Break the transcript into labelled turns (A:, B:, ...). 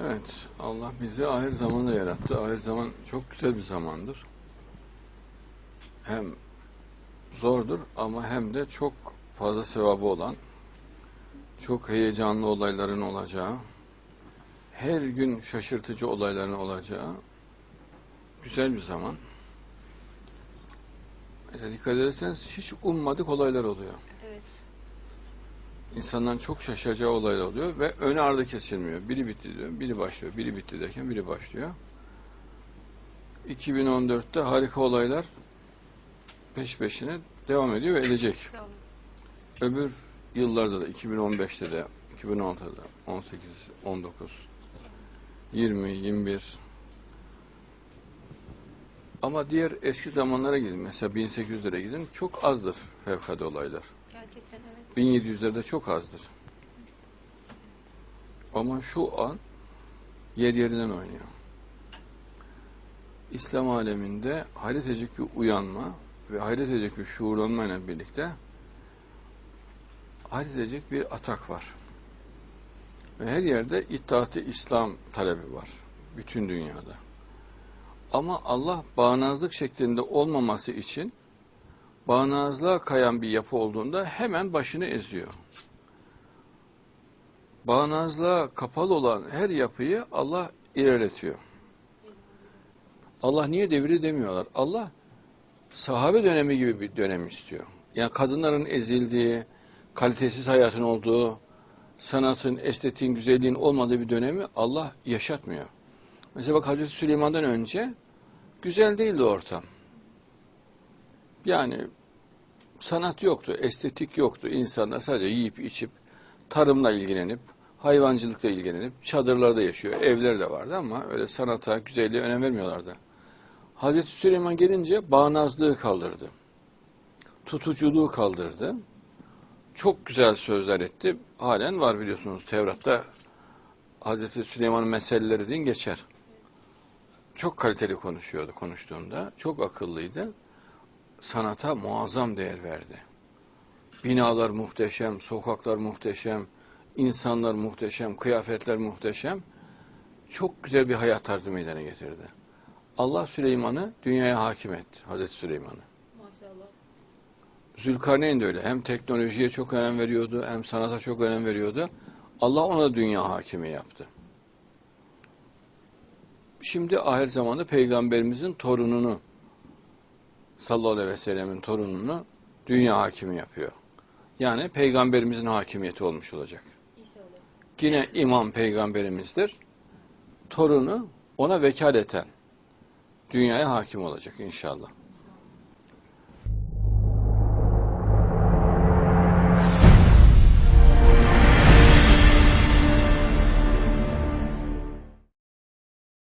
A: Evet, Allah bizi ahir zamanda yarattı. Ahir zaman çok güzel bir zamandır. Hem zordur ama hem de çok fazla sevabı olan, çok heyecanlı olayların olacağı, her gün şaşırtıcı olayların olacağı güzel bir zaman. Mesela dikkat ederseniz hiç ummadık olaylar oluyor.
B: Evet.
A: İnsanların çok şaşacağı olaylar oluyor ve ön ardı kesilmiyor. Biri bitti diyor, biri başlıyor, biri bitti derken biri başlıyor. 2014'te harika olaylar peş peşine devam ediyor ve edecek. Öbür yıllarda da 2015'te de, 2016'da da, 18, 19, 20, 21 ama diğer eski zamanlara gidin. Mesela 1800'lere gidin. Çok azdır fevkalade olaylar.
B: Gerçekten evet.
A: 1700'lerde çok azdır. Ama şu an yer yerinden oynuyor. İslam aleminde hayret edecek bir uyanma ve hayret edecek bir şuurlanmayla birlikte hayret edecek bir atak var. Ve her yerde itaati İslam talebi var. Bütün dünyada. Ama Allah bağnazlık şeklinde olmaması için bağnazlığa kayan bir yapı olduğunda hemen başını eziyor. Bağnazlığa kapalı olan her yapıyı Allah ilerletiyor. Allah niye devri demiyorlar. Allah sahabe dönemi gibi bir dönem istiyor. Yani kadınların ezildiği, kalitesiz hayatın olduğu, sanatın, estetiğin, güzelliğin olmadığı bir dönemi Allah yaşatmıyor. Mesela bak Hazreti Süleyman'dan önce güzel değildi ortam. Yani sanat yoktu, estetik yoktu. İnsanlar sadece yiyip içip, tarımla ilgilenip, hayvancılıkla ilgilenip, çadırlarda yaşıyor. Evler de vardı ama öyle sanata, güzelliğe önem vermiyorlardı. Hazreti Süleyman gelince bağnazlığı kaldırdı. Tutuculuğu kaldırdı. Çok güzel sözler etti. Halen var biliyorsunuz Tevrat'ta Hazreti Süleyman'ın meseleleri din geçer. Çok kaliteli konuşuyordu konuştuğunda. Çok akıllıydı sanata muazzam değer verdi. Binalar muhteşem, sokaklar muhteşem, insanlar muhteşem, kıyafetler muhteşem. Çok güzel bir hayat tarzı meydana getirdi. Allah Süleyman'ı dünyaya hakim etti, Hazreti Süleyman'ı.
B: Maşallah.
A: Zülkarneyn de öyle. Hem teknolojiye çok önem veriyordu, hem sanata çok önem veriyordu. Allah ona dünya hakimi yaptı. Şimdi ahir zamanda peygamberimizin torununu sallallahu aleyhi ve sellemin torununu dünya hakimi yapıyor. Yani peygamberimizin hakimiyeti olmuş olacak.
B: İnşallah.
A: Yine imam peygamberimizdir. Torunu ona vekaleten dünyaya hakim olacak inşallah.